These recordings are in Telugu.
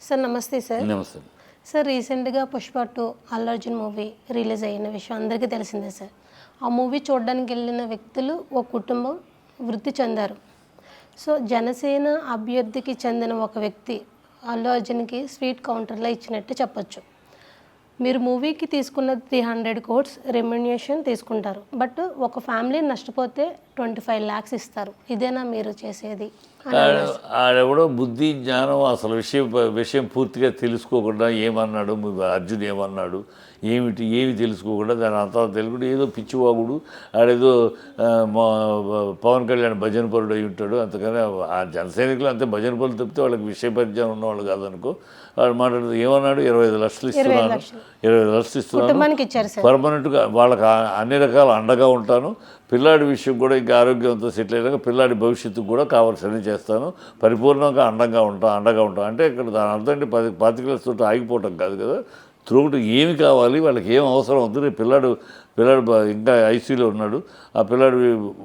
సార్ నమస్తే సార్. నమస్తే. సార్ రీసెంట్గా Pushpa two Allu Arjun movie release అయిన విషయం అందరికీ తెలిసిందే సార్. ఆ మూవీ చూడడానికి వెళ్ళిన వ్యక్తులు ఒక కుటుంబం వృద్ధి చెందారు. సో జనసేన అభ్యర్థికి చెందిన ఒక వ్యక్తి అల్లు అర్జున్కి స్వీట్ కౌంటర్లో ఇచ్చినట్టు చెప్పొచ్చు. మీరు మూవీకి తీసుకున్న త్రీ హండ్రెడ్ కోట్స్ రెమ్యునేషన్ తీసుకుంటారు. బట్ ఒక ఫ్యామిలీ నష్టపోతే ట్వంటీ ఫైవ్ ల్యాక్స్ ఇస్తారు. ఇదేనా మీరు చేసేది? ఆడెవడో బుద్ధి జ్ఞానం అసలు విషయం విషయం పూర్తిగా తెలుసుకోకుండా ఏమన్నాడు అర్జున్ ఏమన్నాడు ఏమిటి ఏమి తెలుసుకోకుండా దాని అంతా తెలుగుడు ఏదో పిచ్చివాగుడు ఆడేదో పవన్ కళ్యాణ్ భజన పరుడు అయి ఉంటాడు అంతకని ఆ జనసైనికులు అంతే భజన పరులు తప్పితే వాళ్ళకి విషయ పరిజ్ఞానం ఉన్నవాళ్ళు కాదనుకో వాడు మాట్లాడుతూ ఏమన్నాడు? ఇరవై ఐదు లక్షలు ఇస్తున్నాను. ఇరవై ఐదు లక్షలు ఇస్తున్నాను. పర్మనెంట్గా వాళ్ళకి అన్ని రకాల అండగా ఉంటాను. పిల్లాడి విషయం కూడా ఇంకా ఆరోగ్యంతో సెటిల్ అయినాక పిల్లాడి భవిష్యత్తుకు కూడా కావాల్సిన చేస్తాను. పరిపూర్ణంగా అండంగా ఉంటాను అండగా ఉంటాను అంటే ఇక్కడ దాని అర్థం అంటే పది పాతికలతో ఆగిపోవటం కాదు కదా. త్రూట్ ఏమి కావాలి? వాళ్ళకి ఏం అవసరం అవుతుంది రేపు పిల్లాడు పిల్లాడు ఇంకా ఐసీలో ఉన్నాడు. ఆ పిల్లాడు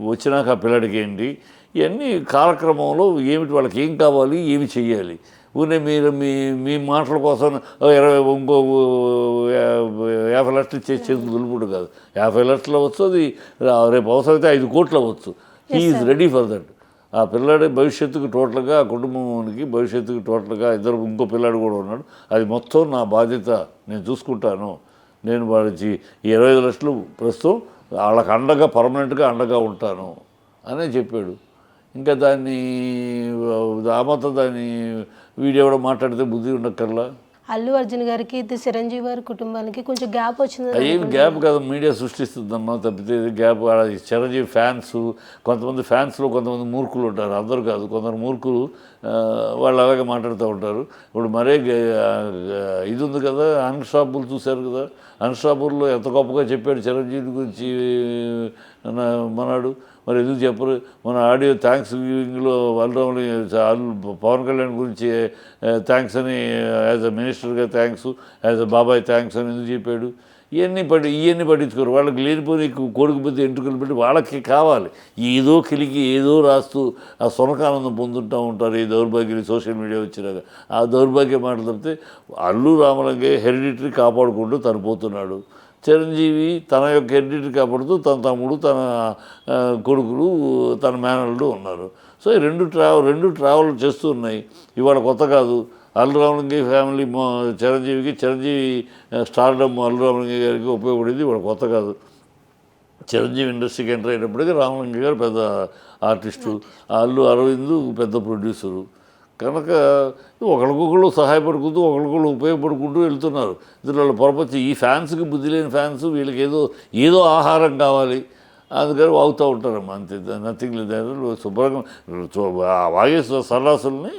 వచ్చినాక ఆ పిల్లాడికి ఏంటి? ఇవన్నీ కాలక్రమంలో ఏమిటి? వాళ్ళకి ఏం కావాలి? ఏమి చెయ్యాలి? ఊనే మీరు మీ మీ మాటల కోసం ఇరవై ఇంకో యాభై లక్షలు చేసి చేతులు దులుపుడు కాదు యాభై లక్షలు అవ్వచ్చు అది రేపు అవసరమైతే ఐదు కోట్లు అవ్వచ్చు ఈజ్ రెడీ ఫర్ దట్ ఆ పిల్లాడి భవిష్యత్తుకు టోటల్గా ఆ కుటుంబానికి భవిష్యత్తుకు టోటల్గా ఇద్దరు ఇంకో పిల్లాడు కూడా ఉన్నాడు అది మొత్తం నా బాధ్యత నేను చూసుకుంటాను నేను ఈ ఇరవై ఐదు లక్షలు ప్రస్తుతం వాళ్ళకి అండగా పర్మనెంట్గా అండగా ఉంటాను అనే చెప్పాడు ఇంకా దాన్ని ఆ మాత్రం దాన్ని వీడియో కూడా మాట్లాడితే బుద్ధి ఉండక్కర్లా? అల్లు అర్జున్ గారికి చిరంజీవి గారి కుటుంబానికి కొంచెం గ్యాప్ వచ్చింది ఏం గ్యాప్ కదా మీడియా సృష్టిస్తుందమ్మా తప్పితే ఇది గ్యాప్ చిరంజీవి ఫ్యాన్స్ కొంతమంది ఫ్యాన్స్లో కొంతమంది మూర్ఖులు ఉంటారు. అందరూ కాదు కొందరు మూర్ఖులు వాళ్ళు అలాగే మాట్లాడుతూ ఉంటారు. ఇప్పుడు మరే ఇది ఉంది కదా అన్స్టాపుల్ చూశారు కదా. అన్స్టాపుల్లో ఎంత గొప్పగా చెప్పాడు చిరంజీవి గురించి మన- మనాడు. మరి ఎందుకు చెప్పరు? మన ఆడియో థ్యాంక్స్ గివింగ్లో వల్లరాములు పవన్ కళ్యాణ్ గురించి థ్యాంక్స్ అని యాజ్ అ మినిస్టర్గా థ్యాంక్స్ యాజ్ అ బాబాయ్ థ్యాంక్స్ అని ఎందుకు చెప్పాడు? ఇవన్నీ పడి ఇవన్నీ పట్టించుకోరు. వాళ్ళకి లేనిపోయి కొడుకు పెద్ద ఎంటుకలు పెట్టి వాళ్ళకి కావాలి. ఏదో కిలికి ఏదో రాస్తూ ఆ సొనకానందం పొందుతూ ఉంటారు ఈ దౌర్భాగ్యం సోషల్ మీడియా వచ్చినాక ఆ దౌర్భాగ్యం మాటలు తప్పితే అల్లు రామలంగే హెరిడిటరీ కాపాడుకుంటూ తను పోతున్నాడు. చిరంజీవి తన యొక్క హెరిడిటరీ కాపాడుతూ తన తమ్ముడు తన కొడుకులు తన మేనల్లు ఉన్నారు. సో ఈ రెండు ట్రావెల్ రెండు ట్రావెల్ చేస్తూ ఉన్నాయి. ఇవాళ కొత్త కాదు. అల్లురామలింగి ఫ్యామిలీ చిరంజీవికి చిరంజీవి స్టార్డమ్ అల్లురామలింగి గారికి ఉపయోగపడింది ఇవాళ కొత్త కాదు. చిరంజీవి ఇండస్ట్రీకి ఎంటర్ అయినప్పటికీ రామలింగ గారు పెద్ద ఆర్టిస్టు అల్లు అరవింద్ పెద్ద ప్రొడ్యూసరు. కనుక ఒకరికొకళ్ళు సహాయపడుకుంటూ ఒకరికొకళ్ళు ఉపయోగపడుకుంటూ వెళ్తున్నారు. ఇందులో పర్పస్ ఈ ఫ్యాన్స్కి బుద్ధి లేని ఫ్యాన్స్ వీళ్ళకి ఏదో ఏదో ఆహారం కావాలి అందుకని వాగుతూ ఉంటారమ్మా. అంతే నథింగ్ లేదు శుభ్రంగా వాగే సరాసుల్ని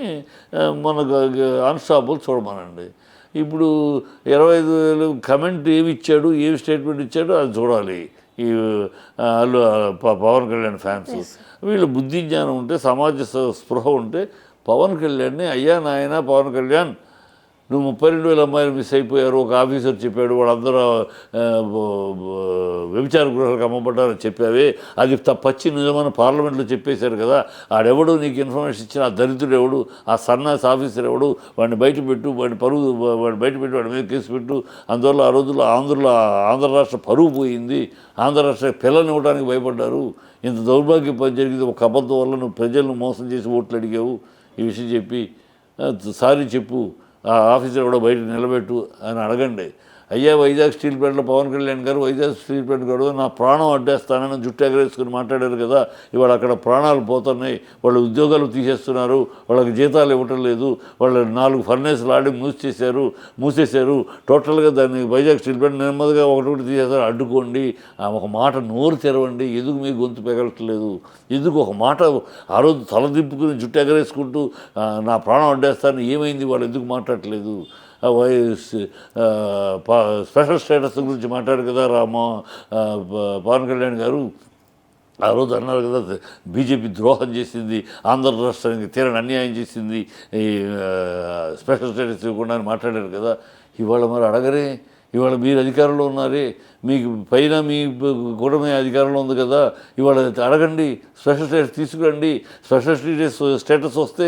మనకు అన్స్టాపుల్ చూడమనండి. ఇప్పుడు ఇరవై ఐదు వేలు కమెంట్ ఏమి ఇచ్చాడు ఏమి స్టేట్మెంట్ ఇచ్చాడో అది చూడాలి. ఈ పవన్ కళ్యాణ్ ఫ్యాన్స్. వీళ్ళు బుద్ధి జ్ఞానం ఉంటే సమాజ స్పృహ ఉంటే పవన్ కళ్యాణ్ని అయ్యా నాయన పవన్ కళ్యాణ్ నువ్వు ముప్పై రెండు వేల అమ్మాయిలు మిస్ అయిపోయారు ఒక ఆఫీసర్ చెప్పాడు వాళ్ళందరూ వ్యభిచార గృహాలకు అమ్మబడ్డారని చెప్పావే. అది త- పచ్చి నిజమైన పార్లమెంట్లో చెప్పేశారు కదా. ఆడెవడు నీకు ఇన్ఫర్మేషన్ ఇచ్చిన? ఆ దరిద్రుడు ఎవడు? ఆ సన్నాస్ ఆఫీసర్ ఎవడు? వాడిని బయట పెట్టు వాడిని పరువు వాడిని బయట పెట్టు వాడి మీద కేసు పెట్టు. అందువల్ల ఆ రోజుల్లో ఆంధ్రలో ఆంధ్ర రాష్ట్ర పరువు పోయింది. ఆంధ్ర రాష్ట్ర పిల్లల్ని ఇవ్వడానికి భయపడ్డారు. ఇంత దౌర్భాగ్య పని జరిగింది. ఒక అబద్ధం వల్ల నువ్వు ప్రజలను మోసం చేసి ఓట్లు అడిగావు. ఈ విషయం చెప్పి సారీ చెప్పు ఆ ఆఫీసర్ కూడా బయట నిలబెట్టు అని అడగండి. అయ్యా వైజాగ్ స్టీల్ ప్లాంట్లో పవన్ కళ్యాణ్ గారు వైజాగ్ స్టీల్ ప్లాంట్ గారు నా ప్రాణం అడ్డేస్తానని జుట్టు ఎగరేసుకుని మాట్లాడారు కదా. ఇవాళ అక్కడ ప్రాణాలు పోతున్నాయి. వాళ్ళు ఉద్యోగాలు తీసేస్తున్నారు. వాళ్ళకి జీతాలు ఇవ్వటం లేదు. వాళ్ళు నాలుగు ఫర్నేసులు ఆడి మూసేశారు. మూసేశారు. టోటల్గా దాన్ని వైజాగ్ స్టీల్ ప్లాంట్ నెమ్మదిగా ఒకటి ఒకటి తీసేస్తారు. అడ్డుకోండి. ఒక మాట నోరు తెరవండి. ఎందుకు మీ గొంతు పెగలట్లేదు? ఎందుకు ఒక మాట ఆ రోజు తలదింపుకుని జుట్టు ఎగరేసుకుంటూ నా ప్రాణం అడ్డేస్తాను ఏమైంది? వాళ్ళు ఎందుకు మాట్లాడట్లేదు? స్పెషల్ స్టేటస్ గురించి మాట్లాడు కదా రామ ప- పవన్ కళ్యాణ్ గారు. ఆ రోజు అన్నారు కదా బీజేపీ ద్రోహం చేసింది ఆంధ్ర రాష్ట్రానికి తీరని అన్యాయం చేసింది ఈ స్పెషల్ స్టేటస్ ఇవ్వకుండా అని మాట్లాడారు కదా. ఇవాళ మరి అడగరే ఇవాళ మీరు అధికారంలో ఉన్నారే మీకు పైన మీ కూటమి అధికారంలో ఉంది కదా ఇవాళ అడగండి స్పెషల్ స్టేటస్ తీసుకురండి. స్పెషల్ స్టేటస్ స్టేటస్ వస్తే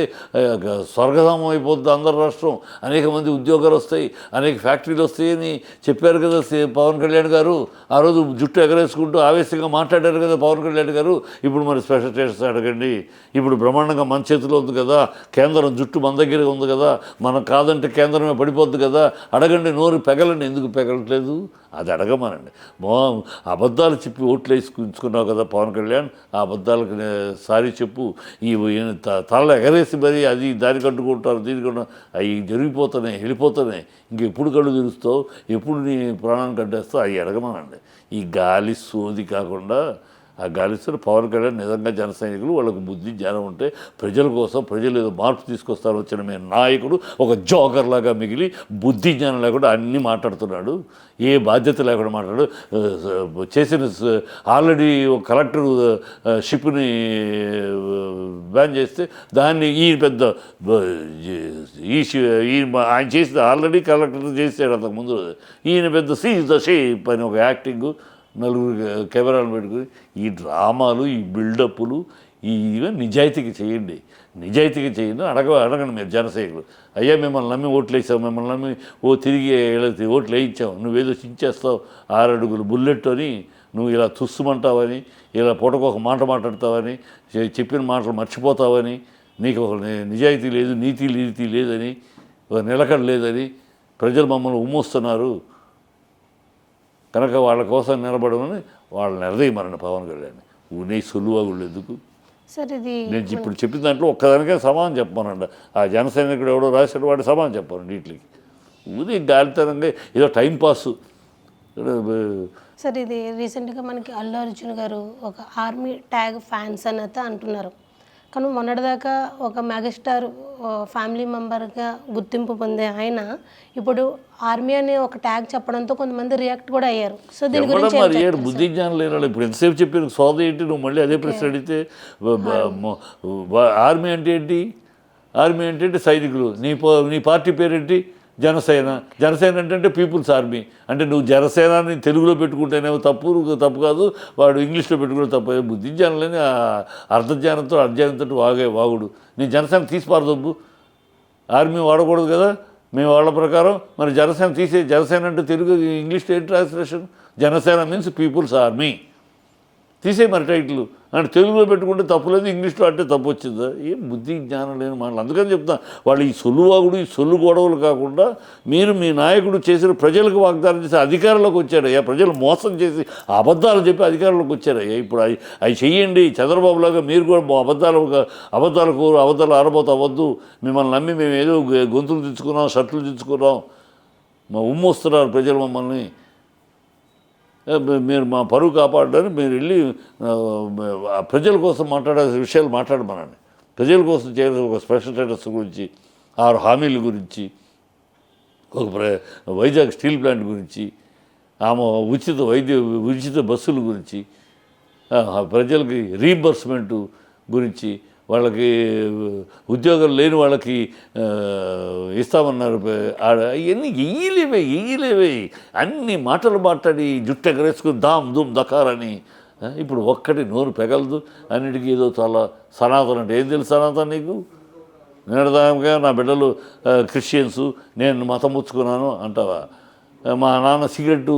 స్వర్గధామం అయిపోద్ది ఆంధ్ర రాష్ట్రం. అనేక మంది ఉద్యోగాలు వస్తాయి అనేక ఫ్యాక్టరీలు వస్తాయని చెప్పారు కదా పవన్ కళ్యాణ్ గారు. ఆ రోజు జుట్టు ఎగరేసుకుంటూ ఆవేశంగా మాట్లాడారు కదా పవన్ కళ్యాణ్ గారు. ఇప్పుడు మరి స్పెషల్ స్టేటస్ అడగండి. ఇప్పుడు బ్రహ్మాండంగా మన చేతిలో ఉంది కదా కేంద్రం జుట్టు మన దగ్గర ఉంది కదా మనం కాదంటే కేంద్రమే పడిపోద్ది కదా. అడగండి నోరు పెగలండి. ఎందుకు పెగలట్లేదు? అది అడగమనండి. మో అబద్ధాలు చెప్పి ఓట్లు వేసుకుంచుకున్నావు కదా పవన్ కళ్యాణ్ ఆ అబద్ధాలకు సారీ చెప్పు. ఈ త- తల ఎగరేసి మరి అది దానికి కట్టుకుంటారు దీనికి అవి జరిగిపోతున్నాయి వెళ్ళిపోతున్నాయి ఇంకెప్పుడు కళ్ళు తెరుస్తావు? ఎప్పుడు నీ ప్రాణాన్ని కట్టేస్తావు అవి ఎడగమానండి ఈ గాలి సోది కాకుండా ఆ గాలిస్తున్న పవన్ కళ్యాణ్ నిజంగా జన సైనికులు వాళ్ళకు బుద్ధి జ్ఞానం ఉంటే ప్రజల కోసం ప్రజలు ఏదో మార్పు తీసుకొస్తారు వచ్చిన మీ నాయకుడు ఒక జోకర్ లాగా మిగిలి బుద్ధి జ్ఞానం లేకుండా అన్నీ మాట్లాడుతున్నాడు. ఏ బాధ్యత లేకుండా మాట్లాడు చేసిన ఆల్రెడీ ఒక కలెక్టర్ షిప్ని బ్యాన్ చేస్తే దాన్ని ఈ పెద్ద ఈ ఆయన చేసిన ఆల్రెడీ కలెక్టర్ చేసాడు అంతకు ముందు. ఈయన పెద్ద సీజ్ ద షేప్ అని ఒక యాక్టింగ్ నలుగురు కెమెరాలు పెట్టుకుని ఈ డ్రామాలు ఈ బిల్డప్లు ఈ ఇవి నిజాయితీగా చేయండి. నిజాయితీగా చేయండి అడగ అడగండి మీరు జనసేకులు. అయ్యా మిమ్మల్ని నమ్మి ఓట్లు వేసావు మిమ్మల్ని నమ్మి ఓ తిరిగి ఇలా ఓట్లు వేయించావు నువ్వేదో చించేస్తావు ఆరడుగులు బుల్లెట్ అని నువ్వు ఇలా తుస్సుమంటావని ఇలా పూటకు ఒక మాట మాట్లాడతావని చెప్పిన మాటలు మర్చిపోతావని నీకు ఒక నిజాయితీ లేదు నీతి నీతి లేదని ఒక నిలకడ లేదని ప్రజలు మమ్మల్ని ఉమ్మొస్తున్నారు. కనుక వాళ్ళ కోసం నిలబడమని వాళ్ళని నిలదీయమరండి పవన్ కళ్యాణ్. ఊనే సులువగుళ్ళు ఎందుకు? సార్ ఇది నేను ఇప్పుడు చెప్పిన దాంట్లో ఒక్కదానికే సమానం చెప్పానండి ఆ జనసైనికుడు ఎవడో రాశాడు వాడు సమానం చెప్పాను వీటికి ఊరి గాలితనంగా ఏదో టైం పాస్. సార్ ఇది రీసెంట్గా మనకి అల్లు అర్జున్ గారు ఒక ఆర్మీ ట్యాగ్ ఫ్యాన్స్ అని అయితే అంటున్నారు. కానీ మొన్నటిదాకా ఒక మెగాస్టార్ ఫ్యామిలీ మెంబర్గా గుర్తింపు పొందే ఆయన ఇప్పుడు ఆర్మీ అనే ఒక ట్యాగ్ చెప్పడంతో కొంతమంది రియాక్ట్ కూడా అయ్యారు. సో దీని గురించి? బుద్ధి జ్ఞానం లేని ఇప్పుడు ఎంతసేపు చెప్పిన సోద ఏంటి? నువ్వు మళ్ళీ అదే ప్రశ్న అడిగితే ఆర్మీ అంటే ఏంటి? ఆర్మీ అంటే సైనికులు. నీ పో నీ పార్టీ పేరేంటి? జనసేన జనసేన అంటే పీపుల్స్ ఆర్మీ అంటే నువ్వు జనసేనాన్ని తెలుగులో పెట్టుకుంటేనేమో తప్పు తప్పు కాదు వాడు ఇంగ్లీష్లో పెట్టుకుంటే తప్పు బుద్ధి జ్ఞానం లేని అర్ధజ్ఞానంతో అర్ధజ్ఞానంతో వాగే వాగుడు. నీ జనసేన తీసిపారదొబ్బు ఆర్మీ వాడకూడదు కదా. మేము వాళ్ళ ప్రకారం మరి జనసేన తీసే జనసేన అంటే తెలుగు ఇంగ్లీష్ ఏంటి translation Janasena means people's army తీసే మరి టైటిల్ అంటే తెలుగులో పెట్టుకుంటే తప్పులేదు ఇంగ్లీష్లో అంటే తప్పు వచ్చిందా? ఏం బుద్ధి జ్ఞానం లేని మాటలు. అందుకని చెప్తా వాళ్ళు ఈ సొల్లువాగుడు ఈ సొల్లు గొడవలు కాకుండా మీరు మీ నాయకుడు చేసిన ప్రజలకు వాగ్దానం చేసి అధికారంలోకి వచ్చారయ్యా ప్రజలు మోసం చేసి అబద్ధాలు చెప్పి అధికారంలోకి వచ్చారయ్యా ఇప్పుడు అవి అవి చెయ్యండి. చంద్రబాబు లాగా మీరు కూడా మా అబద్ధాలు అబద్ధాలకు అబద్ధాలు ఆరబోత అవ్వద్దు మిమ్మల్ని నమ్మి మేము ఏదో గొంతులు తెచ్చుకున్నాం షర్ట్లు తెచ్చుకున్నాం మా ఉమ్మొస్తున్నారు ప్రజలు మమ్మల్ని. మీరు మా పరువు కాపాడడానికి మీరు వెళ్ళి ప్రజల కోసం మాట్లాడే విషయాలు మాట్లాడమనండి ప్రజల కోసం చేయాల్సిన ఒక స్పెషల్ స్టేటస్ గురించి ఆరు హామీల గురించి ఒక ప్ర- వైజాగ్ స్టీల్ ప్లాంట్ గురించి ఆమె ఉచిత వైద్య ఉచిత బస్సుల గురించి ఆ, ప్రజలకి రీంబర్స్మెంట్ గురించి వాళ్ళకి ఉద్యోగాలు లేని వాళ్ళకి ఇస్తామన్నారు. అవన్నీ ఎయ్యలేవే ఎయ్యలేవే. అన్ని మాటలు మాట్లాడి జుట్టు ఎగరేసుకుని దామ్ దుమ్ దకారని ఇప్పుడు ఒక్కటి నోరు పెగలదు. అన్నిటికీ ఏదో చాలా సనాతన అంటే ఏం తెలుసు సనాతన నీకు? నిన్నదాకా నా బిడ్డలు క్రిస్టియన్సు క్రిస్టియన్స్ నేను మతం ముచ్చుకున్నాను అంటావా? మా నాన్న సిగరెట్టు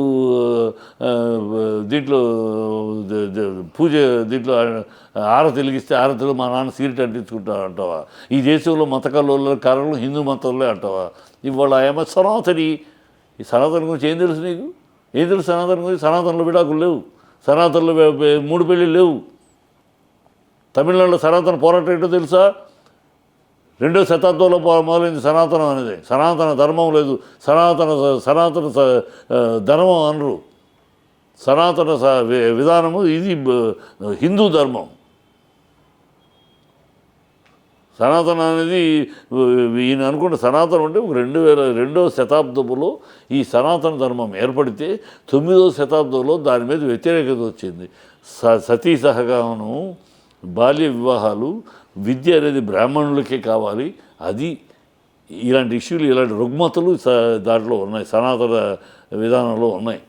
దీంట్లో పూజ దీంట్లో ఆరతి వెలిగిస్తే ఆరతిలో మా నాన్న సిగరెట్ అంటించుకుంటా అంటావా? ఈ దేశంలో మతకాలలో కల్లో కారణం హిందూ మతంలో అంటావా? ఇవాళ ఏమో సనాతని. ఈ సనాతన గురించి ఏం తెలుసు నీకు? ఏం తెలుసు సనాతన గురించి? సనాతనలో విడాకులు లేవు. సనాతనలో మూడు పెళ్ళిళ్ళు లేవు. తమిళనాడులో సనాతన పోరాటం ఏంటో తెలుసా? రెండో శతాబ్దంలో మొదలైంది సనాతనం అనేది. సనాతన ధర్మం లేదు. సనాతన సనాతన స- ధర్మం అనరు. సనాతన స- వి- విధానము ఇది హిందూ ధర్మం. సనాతన అనేది ఈయన అనుకుంటే సనాతనం అంటే ఒక రెండు వేల రెండో శతాబ్దములో ఈ సనాతన ధర్మం ఏర్పడితే తొమ్మిదవ శతాబ్దంలో దాని మీద వ్యతిరేకత వచ్చింది. స సతీ సహగమనం బాల్య వివాహాలు విద్య అనేది బ్రాహ్మణులకే కావాలి. అది ఇలాంటి ఇష్యూలు ఇలాంటి రుగ్మతలు దాంట్లో ఉన్నాయి. సనాతన విధానంలో ఉన్నాయి.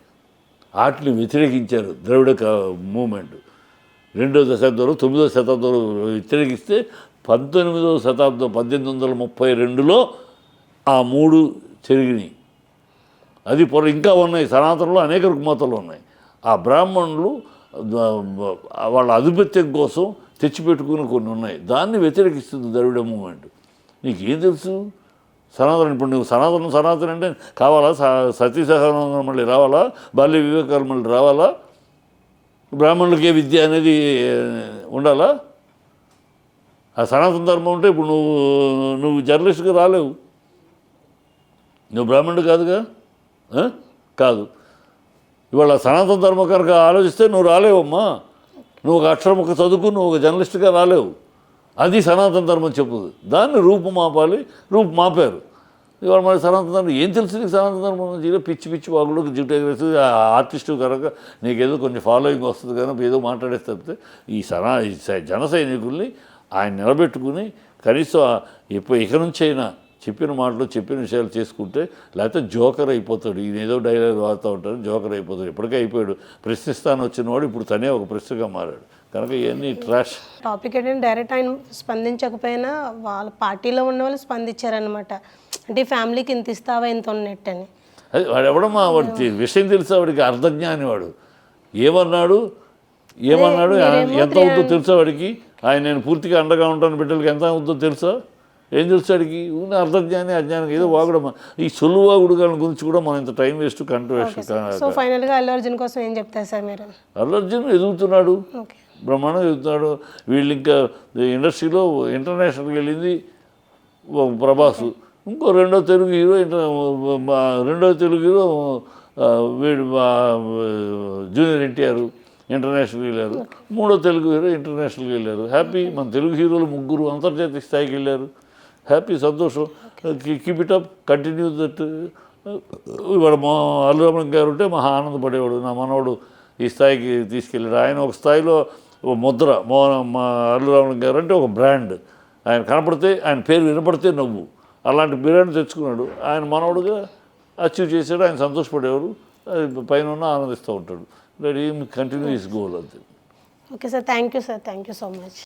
వాటిని వ్యతిరేకించారు ద్రవిడ మూమెంట్. రెండో దశాబ్దంలో తొమ్మిదో శతాబ్దంలో వ్యతిరేకిస్తే పంతొమ్మిదవ శతాబ్దం పద్దెనిమిది వందల ముప్పై రెండులో ఆ మూడు చెరిగినాయి. అది పొర ఇంకా ఉన్నాయి. సనాతనలో అనేక రుగ్మతలు ఉన్నాయి. ఆ బ్రాహ్మణులు వాళ్ళ ఆధిపత్యం కోసం తెచ్చిపెట్టుకుని కొన్ని ఉన్నాయి. దాన్ని వ్యతిరేకిస్తుంది ద్రవిడ మూమెంట్ నీకేం తెలుసు? సనాతనం ఇప్పుడు నువ్వు సనాతనం సనాతనం అంటే కావాలా? స- సతీ సహనం మళ్ళీ రావాలా? బాల్య వివేకాలు మళ్ళీ రావాలా? బ్రాహ్మణులకే విద్య అనేది ఉండాలా? ఆ సనాతన ధర్మం ఉంటే ఇప్పుడు నువ్వు నువ్వు జర్నలిస్ట్గా రాలేవు. నువ్వు బ్రాహ్మణుడు కాదుగా? కాదు. ఇవాళ సనాతన ధర్మ కనుక ఆలోచిస్తే నువ్వు రాలేవమ్మా. నువ్వు ఒక అక్షరం ఒక చదువుకు నువ్వు ఒక జర్నలిస్ట్గా రాలేవు. అది సనాతన ధర్మం చెప్పుదు దాన్ని రూపు మాపాలి రూపు మాపారు. ఇవాళ మరి సనాతన ధర్మం ఏం తెలుసు నీకు సనాతన ధర్మం నుంచి పిచ్చి పిచ్చి వాగులు జిట్ ఆ ఆర్టిస్టు కనుక నీకేదో కొంచెం ఫాలోయింగ్ వస్తుంది కనుక ఏదో మాట్లాడేస్తే తప్పితే ఈ సనా ఈ జన సైనికుల్ని ఆయన నిలబెట్టుకుని కనీసం ఇప్పుడు ఇక నుంచి అయినా చెప్పిన మాటలు చెప్పిన విషయాలు చేసుకుంటే లేకపోతే జోకర్ అయిపోతాడు. ఈయన ఏదో డైలాగ్ వాడుతూ ఉంటాడు జోకర్ అయిపోతాడు. ఇప్పటికే అయిపోయాడు. ప్రశ్నిస్తాను వచ్చిన వాడు ఇప్పుడు తనే ఒక ప్రశ్నగా మారాడు. కనుక ఇవన్నీ ట్రాష్ టాపిక్ ఏంటంటే డైరెక్ట్ ఆయన స్పందించకపోయినా వాళ్ళ పార్టీలో ఉన్న వాళ్ళు స్పందించారనమాట అంటే ఫ్యామిలీకి ఇంత ఇస్తావా ఇంత ఉన్నట్టని అది వాడు ఎవడమ్మా వాడు విషయం తెలుసా వాడికి అర్థజ్ఞాని వాడు. ఏమన్నాడు? ఏమన్నాడు? ఎంత అవుతుందో తెలుసా వాడికి? ఆయన నేను పూర్తిగా అండగా ఉంటాను బిడ్డలకి ఎంత అవుతుందో తెలుసా? ఏం తెలుసు వాడికి ఉన్న అర్థజ్ఞాని అజ్ఞానం ఏదో వాగుడమ్మా ఈ సొల్లు వాగుడు గారి గురించి కూడా మనం ఇంత టైం వేస్ట్ కంట వేస్ట్ సో ఫైనల్గా అల్లు అర్జున్ కోసం ఏం చెప్తారు సార్ మీరు? అల్లర్జున్ ఎదుగుతున్నాడు. ఓకే. బ్రహ్మాండం ఎదుగుతున్నాడు. వీళ్ళు ఇంకా ఇండస్ట్రీలో ఇంటర్నేషనల్కి వెళ్ళింది ఒక ప్రభాస్. ఇంకో రెండో తెలుగు హీరో ఇంటర్ రెండో తెలుగు హీరో వీడు జూనియర్ ఎన్టీఆర్ ఇంటర్నేషనల్కి వెళ్ళారు. మూడో తెలుగు హీరో ఇంటర్నేషనల్కి వెళ్ళారు. హ్యాపీ. మన తెలుగు హీరోలు ముగ్గురు అంతర్జాతీయ స్థాయికి వెళ్ళారు. హ్యాపీ సంతోషం. Keep it up continue that ఇవాడు మా అల్లురమణ గారు ఉంటే మహా ఆనందపడేవాడు. నా మనవడు ఈ స్థాయికి తీసుకెళ్ళాడు. ఆయన ఒక స్థాయిలో ముద్ర. మో మా అల్లురమణ గారు అంటే ఒక బ్రాండ్. ఆయన కనపడితే ఆయన పేరు వినపడితే నవ్వు. అలాంటి బ్రాండ్ తెచ్చుకున్నాడు. ఆయన మనవడుగా అచీవ్ చేశాడు. ఆయన సంతోషపడేవారు అది పైన ఉన్న ఆనందిస్తూ ఉంటాడు. దట్ ఏం కంటిన్యూ ఇస్ గోల్ అంతే. Okay sir thank you sir thank you so much